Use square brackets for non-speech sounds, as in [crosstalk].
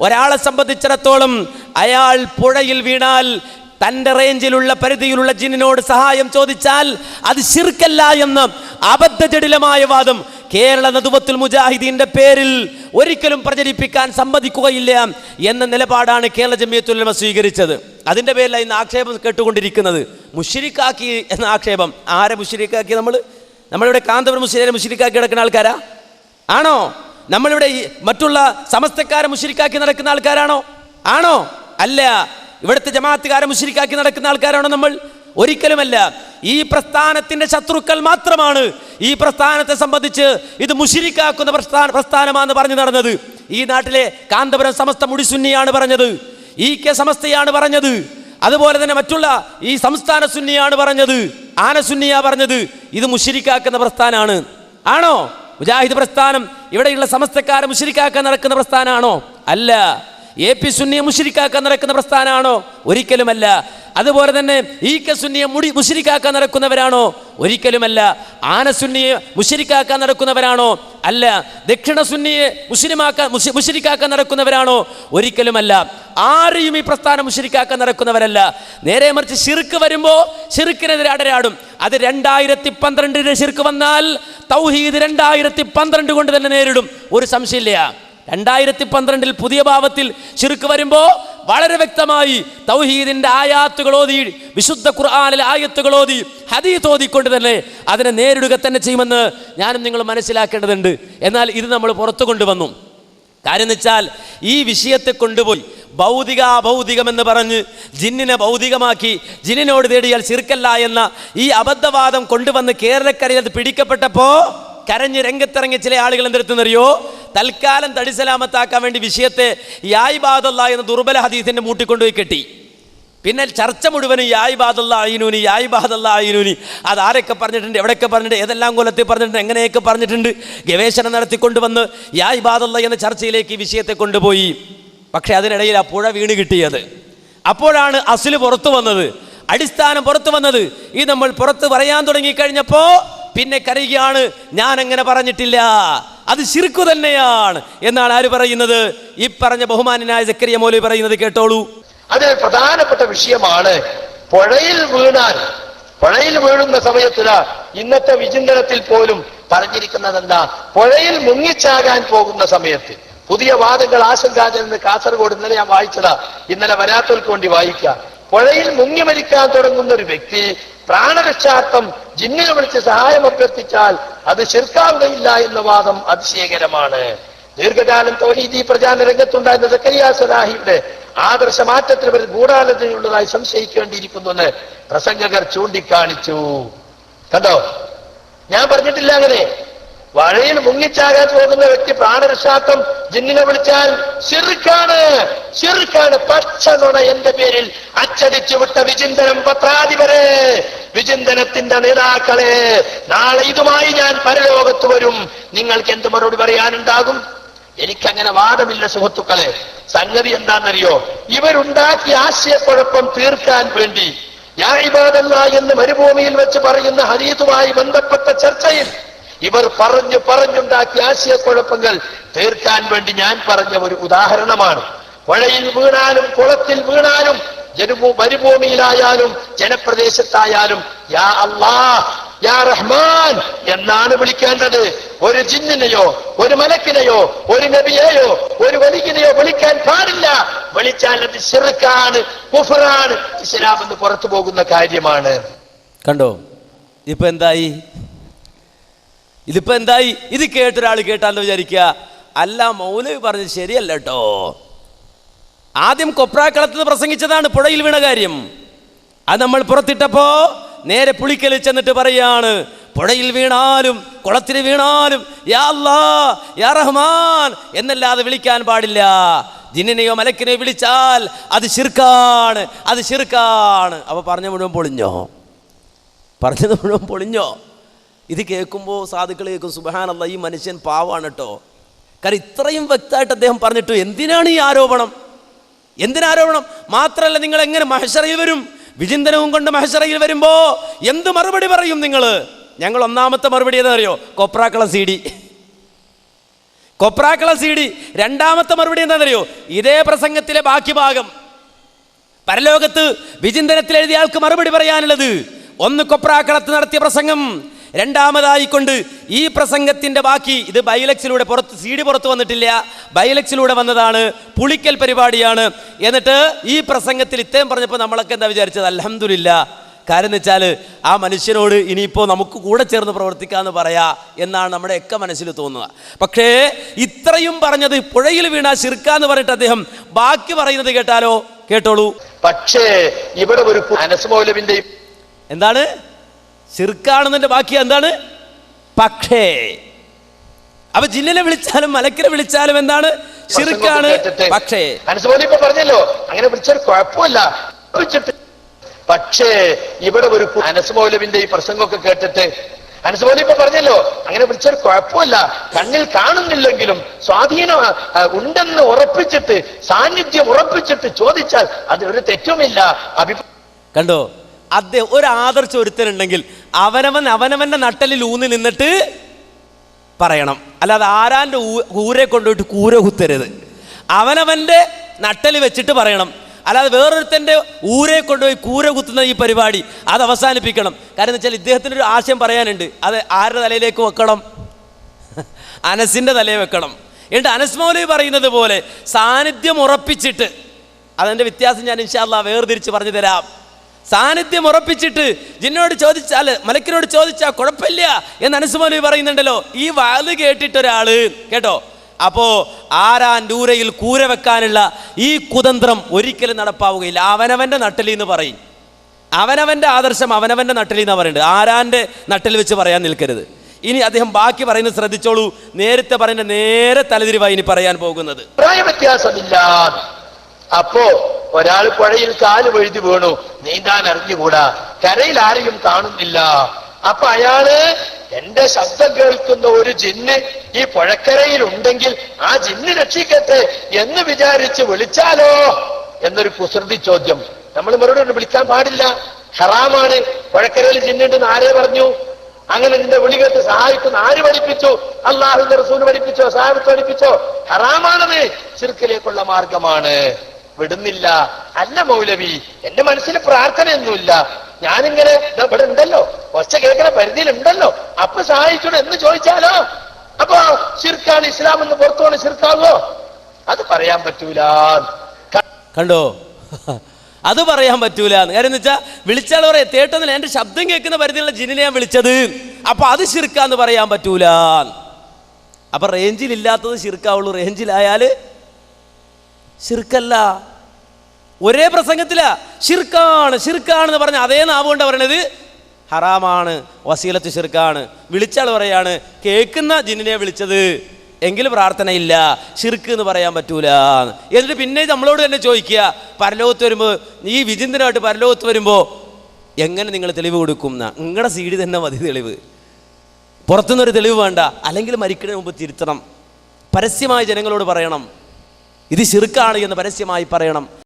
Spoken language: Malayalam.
ഒരാളെ സംബന്ധിച്ചിടത്തോളം അയാൾ പുഴയിൽ വീണാൽ തന്റെ റേഞ്ചിലുള്ള പരിധിയിലുള്ള ജിന്നിനോട് സഹായം ചോദിച്ചാൽ അത് ശിർക്കല്ല എന്ന് അബദ്ധജടിലമായ വാദം. കേരള നദുവത്തുൽ മുജാഹിദീന്റെ പേരിൽ ഒരിക്കലും പ്രചരിപ്പിക്കാൻ സമ്മതിക്കുകയില്ല എന്ന നിലപാടാണ് കേരള ജമിയത്തുലമ സ്വീകരിച്ചത്. അതിന്റെ പേരിൽ ഇന്ന് ആക്ഷേപം കേട്ടുകൊണ്ടിരിക്കുന്നത്. മുഷിരിക്കാക്കി എന്ന ആക്ഷേപം. ആരെ മുഷിരിക്കാക്കി നമ്മൾ? നമ്മളിവിടെ കാന്തപുരം മുസ്ലിരെ മുഷിരിക്കാക്കി കിടക്കുന്ന ആൾക്കാരാ? ആണോ? നമ്മളിവിടെ മറ്റുള്ള സമസ്തക്കാരെ മുഷിരിക്കാക്കി നടക്കുന്ന ആൾക്കാരാണോ? ആണോ? അല്ല. ഇവിടുത്തെ ജമാഅത്തുകാരെ മുഷിരിക്കാക്കി നടക്കുന്ന ആൾക്കാരാണോ നമ്മൾ? ഒരിക്കലുമല്ല. ഈ പ്രസ്ഥാനത്തിന്റെ ശത്രുക്കൾ മാത്രമാണ് ഈ പ്രസ്ഥാനത്തെ സംബന്ധിച്ച് ഇത് മുഷിരിക്കാക്കുന്ന പ്രസ്ഥാന പ്രസ്ഥാനമാണെന്ന് പറഞ്ഞു നടന്നത്. ഈ നാട്ടിലെ കാന്തപുരം സമസ്ത മുടിസുന്നിയാണ് പറഞ്ഞത്. ഈ കെ സമസ്തയാണ് പറഞ്ഞത്. അതുപോലെ തന്നെ മറ്റുള്ള ഈ സംസ്ഥാന സുന്നിയാണ് പറഞ്ഞത്. ആന സുന്നിയാ പറഞ്ഞത്. ഇത് മുഷിരിക്കാക്കുന്ന പ്രസ്ഥാനമാണ് ആണോ? മുജാഹിദ് പ്രസ്ഥാനം ഇവിടെയുള്ള സമസ്തക്കാരെ മുഷിരിക്കാക്കാൻ നടക്കുന്ന പ്രസ്ഥാനമാണോ അല്ല. എ പി സുന്നിയെ മുഷിരിക്കാക്കാൻ നടക്കുന്ന പ്രസ്ഥാനമാണോ ഒരിക്കലുമല്ല. അതുപോലെ തന്നെ ഈ കെ സുന്നിയെ മുടി മുഷിരിക്കാക്കാൻ നടക്കുന്നവരാണോ? ഒരിക്കലുമല്ല. ആന സുന്നിയെ മുഷിരിക്കാക്കാൻ നടക്കുന്നവരാണോ? അല്ല. ദക്ഷിണ സുന്നിയെ മുസ്ലിമാക്കാൻ മുഷി- മുഷിരിക്കാക്കാൻ നടക്കുന്നവരാണോ? ഒരിക്കലുമല്ല. ആരെയും ഈ പ്രസ്ഥാനം മുഷിരിക്കാക്കാൻ നടക്കുന്നവരല്ല. നേരെ മറിച്ച് ഷിർക്ക് വരുമ്പോൾ ഷിർക്കിനെതിരെ അടരാടും. അത് രണ്ടായിരത്തി പന്ത്രണ്ടിന് ശിർക്ക് വന്നാൽ തൗഹീദ് രണ്ടായിരത്തി പന്ത്രണ്ട് കൊണ്ട് തന്നെ നേരിടും. ഒരു സംശയമില്ല. രണ്ടായിരത്തി പന്ത്രണ്ടിൽ പുതിയ ഭാവത്തിൽ ശിർക്ക് വരുമ്പോൾ വളരെ വ്യക്തമായി തൗഹീദിന്റെ ആയാത്തുകൾ ഓതി വിശുദ്ധ ഖുർആാനിൽ ആയത്തുകൾ ഓതി ഹദീത്ത് ഓതിക്കൊണ്ട് തന്നെ അതിനെ നേരിടുക തന്നെ ചെയ്യുമെന്ന് ഞാനും നിങ്ങൾ മനസ്സിലാക്കേണ്ടതുണ്ട്. എന്നാൽ ഇത് നമ്മൾ പുറത്തു കൊണ്ടുവന്നു. കാര്യം വെച്ചാൽ ഈ വിഷയത്തെ കൊണ്ടുപോയി ഭൗതിക അഭൗതികമെന്ന് പറഞ്ഞ് ജിന്നിനെ ഭൗതികമാക്കി ജിന്നിനോട് തേടിയാൽ ചിർക്കല്ല എന്ന ഈ അബദ്ധവാദം കൊണ്ടുവന്ന് കേരളക്കരയിൽ അത് പിടിക്കപ്പെട്ടപ്പോ കരഞ്ഞ് രംഗത്തിറങ്ങിയ ചില ആളുകൾ എന്തെടുത്തെന്നറിയോ? തൽക്കാലം തടിസലാമത്താക്കാൻ വേണ്ടി വിഷയത്തെ യായിബാദല്ല എന്ന ദുർബല ഹദീസിന്റെ മൂട്ടിക്കൊണ്ടുപോയി കെട്ടി. പിന്നെ ചർച്ച മുഴുവനും യായ് ബാദല്ല അയിനൂനി യായ് ബാദല്ല അയിനൂനി അത് ആരൊക്കെ പറഞ്ഞിട്ടുണ്ട് എവിടെയൊക്കെ പറഞ്ഞിട്ടുണ്ട് ഏതെല്ലാം കൊല്ലത്തിൽ പറഞ്ഞിട്ടുണ്ട് എങ്ങനെയൊക്കെ പറഞ്ഞിട്ടുണ്ട് ഗവേഷണം നടത്തിക്കൊണ്ടുവന്ന് യായ് ബാദല്ല എന്ന ചർച്ചയിലേക്ക് ഈ വിഷയത്തെ കൊണ്ടുപോയി. പക്ഷേ അതിനിടയിൽ ആ പുഴ വീണ് കിട്ടിയത്. അപ്പോഴാണ് അസിൽ പുറത്തു വന്നത്. അടിസ്ഥാനം പുറത്തു വന്നത്. ഈ നമ്മൾ പുറത്ത് പറയാൻ തുടങ്ങിക്കഴിഞ്ഞപ്പോൾ പിന്നെ കരയുകയാണ് ഞാൻ അങ്ങനെ പറഞ്ഞിട്ടില്ല. അത് ശിർക്കു തന്നെയാണ്. എന്നാണ് ആര് പറയുന്നത്? ഈ പറഞ്ഞ ബഹുമാനനായ സക്കരിയ മോലി പറയുന്നത് കേട്ടോളൂ. അതിൽ പ്രധാനപ്പെട്ട വിഷയമാണ് പുഴയിൽ വീണാൽ പുഴയിൽ വീഴുന്ന സമയത്തിൽ ഇന്നത്തെ വിചിന്തനത്തിൽ പോലും പറഞ്ഞിരിക്കുന്നത് എന്താ പുഴയിൽ മുങ്ങിച്ചാകാൻ പോകുന്ന സമയത്ത്. പുതിയ വാദങ്ങൾ ആശങ്കാജനെന്ന് കാസർഗോഡ് ഇന്നലെ ഞാൻ വായിച്ചതാ. ഇന്നലെ വരാത്തവർക്ക് വേണ്ടി വായിക്കാം പുഴയിൽ മുങ്ങി മരിക്കാൻ തുടങ്ങുന്ന ഒരു വ്യക്തി പ്രാണരക്ഷാർത്ഥം ജിന്നിനെ വിളിച്ച് സഹായം അഭ്യർത്ഥിച്ചാൽ അത് ശിർക്കാവുകയില്ല എന്ന വാദം അതിശയകരമാണ്. ദീർഘകാലം തൗഹീദി പ്രചാരണ രംഗത്തുണ്ടായിരുന്ന സക്കരിയ സലാഹിയുടെ ആദർശ മാറ്റത്തിന് ഒരു ഗൂഢാലോചനയുള്ളതായി സംശയിക്കേണ്ടിയിരിക്കുന്നുവെന്ന് പ്രസംഗകർ ചൂണ്ടിക്കാണിച്ചു. കണ്ടോ? ഞാൻ പറഞ്ഞിട്ടില്ല അങ്ങനെ. വഴയിൽ മുങ്ങിച്ചാകാൻ പോകുന്ന വ്യക്തി പ്രാണരക്ഷാത്വം ജിന്നിനെ വിളിച്ചാൽ ശിർക്കാണ് ശിർക്കാണ് പച്ച നുണ എന്റെ പേരിൽ അച്ചടിച്ചു വിട്ട വിചിന്തനം പത്രാധിപരെ വിചിന്തനത്തിന്റെ നേതാക്കളെ നാളെ ഇതുമായി ഞാൻ പരലോകത്ത് വരും. നിങ്ങൾക്ക് എന്ത് മറുപടി പറയാനുണ്ടാകും? എനിക്കങ്ങനെ വാദമില്ല സുഹൃത്തുക്കളെ. സംഗതി എന്താണെന്നറിയോ? ഇവരുണ്ടാക്കിയ ആശയക്കുഴപ്പം തീർക്കാൻ വേണ്ടി ഞാൻ ഇബാദല്ല എന്ന് മരുഭൂമിയിൽ വെച്ച് പറയുന്ന ഹരീതുമായി ബന്ധപ്പെട്ട ചർച്ചയിൽ ഇവർ പറഞ്ഞു പറഞ്ഞുണ്ടാക്കിയ ആശയക്കുഴപ്പങ്ങൾ തീർക്കാൻ വേണ്ടി ഞാൻ പറഞ്ഞ ഒരു ഉദാഹരണമാണ്. പുഴയിൽ വീണാലും കുളത്തിൽ വീണാലും ജനഭൂ മരുഭൂമിയിലായാലും ജനപ്രദേശത്തായാലും യാ അല്ലാ യാ റഹ്മാൻ എന്നാണ് വിളിക്കേണ്ടത്. ഒരു ജിന്നിനെയോ ഒരു മലക്കിനെയോ ഒരു നബിയെയോ ഒരു വലിക്കിനെയോ വിളിക്കാൻ പാടില്ല. വിളിച്ചാൽ അത് ശിർക്കാണ് കുഫറാണ് ഇസ്ലാം എന്ന് പുറത്തു പോകുന്ന കാര്യമാണ്. കണ്ടോ? ഇപ്പൊ എന്തായി? ഇതിപ്പോ എന്തായി? ഇത് കേട്ടൊരാൾ കേട്ടാന്ന് വിചാരിക്കുക. അല്ല മൗലവി പറഞ്ഞത് ശരിയല്ല കേട്ടോ. ആദ്യം കൊപ്രാക്കളത്ത് പ്രസംഗിച്ചതാണ് പുഴയിൽ വീണ കാര്യം. അത് നമ്മൾ പുറത്തിട്ടപ്പോ നേരെ പുളിക്കൽ ചെന്നിട്ട് പറയാണ് പുഴയിൽ വീണാലും കുളത്തിൽ വീണാലും യാ അല്ലാ യാ റഹ്മാൻ എന്നല്ലാതെ വിളിക്കാൻ പാടില്ല. ജിന്നിനെയോ മലക്കിനെയോ വിളിച്ചാൽ അത് ശിർക്കാണ് അത് ശിർക്കാണ്. അവ പറഞ്ഞ മുഴുവൻ പൊളിഞ്ഞോ? പറഞ്ഞത് മുഴുവൻ പൊളിഞ്ഞോ? ഇത് കേൾക്കുമ്പോൾ സാധുക്കൾ കേൾക്കും സുബഹാനല്ല ഈ മനുഷ്യൻ പാവാണ് കേട്ടോ കാരണം ഇത്രയും വ്യക്തമായിട്ട് അദ്ദേഹം പറഞ്ഞിട്ടു എന്തിനാണ് ഈ ആരോപണം? എന്തിനാരോപണം? മാത്രമല്ല നിങ്ങൾ എങ്ങനെ മഹഷറയിൽ വരും? വിചിന്തനവും കൊണ്ട് മഹസറയിൽ വരുമ്പോ എന്ത് മറുപടി പറയും നിങ്ങൾ ഞങ്ങൾ ഒന്നാമത്തെ മറുപടി അറിയോ? Koprakkalam C D. Koprakkala C D. രണ്ടാമത്തെ മറുപടി എന്താണെന്നറിയോ ഇതേ പ്രസംഗത്തിലെ ബാക്കി ഭാഗം. പരലോകത്ത് വിചിന്തനത്തിൽ എഴുതിയ ആൾക്ക് മറുപടി പറയാനുള്ളത്. ഒന്ന് കൊപ്രാക്കളത്ത് നടത്തിയ പ്രസംഗം രണ്ടാമതായിക്കൊണ്ട് ഈ പ്രസംഗത്തിന്റെ ബാക്കി ഇത് ബൈലക്സിലൂടെ പുറത്ത് സി ഡി പുറത്ത് വന്നിട്ടില്ല. ബൈലക്സിലൂടെ വന്നതാണ് പുളിക്കൽ പരിപാടിയാണ്. എന്നിട്ട് ഈ പ്രസംഗത്തിൽ ഇത്രയും പറഞ്ഞപ്പോൾ നമ്മളൊക്കെ എന്താ വിചാരിച്ചത്? അലഹമില്ല കാര്യം എന്ന് വെച്ചാൽ ആ മനുഷ്യനോട് ഇനിയിപ്പോൾ നമുക്ക് കൂടെ ചേർന്ന് പ്രവർത്തിക്കാമെന്ന് പറയാ എന്നാണ് നമ്മുടെ ഒക്കെ മനസ്സിൽ തോന്നുക. പക്ഷേ ഇത്രയും പറഞ്ഞത് പുഴയിൽ വീണ ശിർക്കാന്ന് പറഞ്ഞിട്ട് അദ്ദേഹം ബാക്കി പറയുന്നത് കേട്ടാലോ? കേട്ടോളൂ. പക്ഷേ ഇവിടെ ഒരു എന്താണ്? ശിർക്കാണെന്നതിന്റെ ബാക്കി എന്താണ്? പക്ഷേ. അപ്പൊ ജില്ലയിലെ വിളിച്ചാലും മലക്കിനെ വിളിച്ചാലും എന്താണ്? ശിർക്കാണ് കേട്ടിട്ട് പക്ഷേ. പറഞ്ഞല്ലോ. അങ്ങനെ വിളിച്ചൊരു കുഴപ്പമില്ല. പക്ഷേ ഇവിടെ ഒരു അനസുമൗലവിന്റെ അനസ് മൗലവിന്റെ ഈ പ്രസംഗമൊക്കെ കേട്ടിട്ട് അനസ് മൗലവി ഇപ്പൊ പറഞ്ഞല്ലോ. അങ്ങനെ വിളിച്ചൊരു കുഴപ്പമില്ല. കണ്ണിൽ കാണുന്നില്ലെങ്കിലും സ്വാധീനം ഉണ്ടെന്ന് ഉറപ്പിച്ചിട്ട് സാന്നിധ്യം ഉറപ്പിച്ചിട്ട് ചോദിച്ചാൽ അത് ഒരു തെറ്റുമില്ല. അഭിപ്രായം കണ്ടോ? അദ്ദേഹം ഒരു ആദർശം ഒരുത്തനുണ്ടെങ്കിൽ അവനവൻ അവനവന്റെ നട്ടലിൽ ഊന്നി നിന്നിട്ട് പറയണം. അല്ലാതെ ആരാന്റെ കൂരെ കൊണ്ടുപോയിട്ട് കൂര കുത്തരുത്. അവനവന്റെ നട്ടൽ വെച്ചിട്ട് പറയണം. അല്ലാതെ വേറൊരുത്തന്റെ ഊരെ കൊണ്ടുപോയി കൂര കുത്തുന്ന ഈ പരിപാടി അത് അവസാനിപ്പിക്കണം. കാരണം എന്ന് വെച്ചാൽ ഇദ്ദേഹത്തിന്റെ ഒരു ആശയം പറയാനുണ്ട്. അത് ആരുടെ തലയിലേക്ക് വെക്കണം? [laughs] അനസിന്റെ തലയിൽ വെക്കണം. എന്നിട്ട് അനസ് പറയുന്നത് പോലെ സാന്നിധ്യം ഉറപ്പിച്ചിട്ട് അതിന്റെ വ്യത്യാസം ഞാൻ ഇൻഷാല്ല വേർതിരിച്ച് പറഞ്ഞു തരാം. സാന്നിധ്യം ഉറപ്പിച്ചിട്ട് ജിന്നോട് ചോദിച്ചാൽ മലക്കിനോട് ചോദിച്ചാൽ കുഴപ്പമില്ല എന്ന് അനസ് പറയുന്നുണ്ടല്ലോ. ഈ വാൽ കേട്ടിട്ട് ഒരാൾ കേട്ടോ? അപ്പോ ആരാൻ ദൂരയിൽ കൂര വെക്കാനുള്ള ഈ കുതന്ത്രം ഒരിക്കലും നടപ്പാവുകയില്ല. അവനവന്റെ നട്ടലി എന്ന് പറയും. അവനവന്റെ ആദർശം അവനവന്റെ നട്ടലി എന്നാ പറയുന്നത് ആരാന്റെ നട്ടിൽ വെച്ച് പറയാൻ നിൽക്കരുത്. ഇനി അദ്ദേഹം ബാക്കി പറയുന്നത് ശ്രദ്ധിച്ചോളൂ. നേരത്തെ പറയുന്ന നേരെ തലതിരിവായി ഇനി പറയാൻ പോകുന്നത്. വ്യത്യാസമില്ല അപ്പോ ഒരാൾ പുഴയിൽ കാൽ വഴുതി വീണു. നീന്താൻ അറിഞ്ഞുകൂടാ. കരയിൽ ആരെയും കാണുന്നില്ല. അപ്പൊ അയാൾ എന്റെ ശബ്ദം കേൾക്കുന്ന ഒരു ജിന്ന് ഈ പുഴക്കരയിൽ ഉണ്ടെങ്കിൽ ആ ജിന്ന് രക്ഷിക്കട്ടെ എന്ന് വിചാരിച്ച് വിളിച്ചാലോ എന്നൊരു കുസൃതി ചോദ്യം. നമ്മൾ മറുപടി വിളിക്കാൻ പാടില്ല. ഹറാമാണ്. പുഴക്കരയിൽ ജിന്നുണ്ടെന്ന് ആരെ പറഞ്ഞു? അങ്ങനെ നിന്റെ വിളി കേട്ട് സഹായിക്കുന്ന ആര് പഠിപ്പിച്ചു? അള്ളാഹുന്റെ റസൂൽ പഠിപ്പിച്ചോ സാഹിബ് പഠിപ്പിച്ചോ? ഹറാമാണത്. ചിർക്കിലേക്കുള്ള മാർഗമാണ്. വിടുന്നില്ല. അല്ല മൗലവി എന്റെ മനസ്സിൽ പ്രാർത്ഥനയൊന്നുമില്ല. ഞാനിങ്ങനെ ഇവിടെ ഉണ്ടല്ലോ. ഒച്ച കേൾക്കുന്ന പരിധിയിലുണ്ടല്ലോ. അപ്പൊ സഹായിച്ചോ എന്ന് ചോദിച്ചാലോ? അപ്പൊ ശിർക്കാണ് ഇസ്ലാം എന്ന് പുറത്തോണ് ശിർക്കാവോ അത് പറയാൻ പറ്റൂല. കണ്ടോ? അത് പറയാൻ പറ്റൂല കാര്യം എന്ന് വെച്ചാൽ വിളിച്ചാൽ പറയാം തേട്ടെന്നില്ല. എന്റെ ശബ്ദം കേൾക്കുന്ന പരിധിയിലുള്ള ജിനിനെ ഞാൻ വിളിച്ചത്. അപ്പൊ അത് ശിർക്കാന്ന് പറയാൻ പറ്റൂല അപ്പൊ റേഞ്ചിലില്ലാത്തത് ശിർക്കാവുള്ളൂ. റേഞ്ചിലായാൽ ശിർക്കല്ല. ഒരേ പ്രസംഗത്തിലാ. ഷിർക്കാണ് ഷിർക്കാണെന്ന് പറഞ്ഞ അതേ നാവ് കൊണ്ട് പറയണത്. ഹറാമാണ് വസീലത്ത് ഷിർക്കാണ് വിളിച്ചാൾ പറയാണ് കേൾക്കുന്ന ജിന്നിനെ വിളിച്ചത്. എങ്കിൽ പ്രാർത്ഥനയില്ല. ഷിർക്ക് എന്ന് പറയാൻ പറ്റൂല. എന്നിട്ട് പിന്നെ നമ്മളോട് തന്നെ ചോദിക്കുക. പരലോകത്ത് വരുമ്പോൾ ഈ വിചിന്തനമായിട്ട് പരലോകത്ത് വരുമ്പോൾ എങ്ങനെ നിങ്ങൾ തെളിവ് കൊടുക്കും എന്നാ? നിങ്ങളുടെ സീഡി തന്നെ മതി തെളിവ്. പുറത്തുനിന്നൊരു തെളിവ് വേണ്ട. അല്ലെങ്കിൽ മരിക്കുന്നതിന് മുമ്പ് തിരുത്തണം. പരസ്യമായി ജനങ്ങളോട് പറയണം. ഇത് ശിർക്കാണ് എന്ന് പരസ്യമായി പറയണം.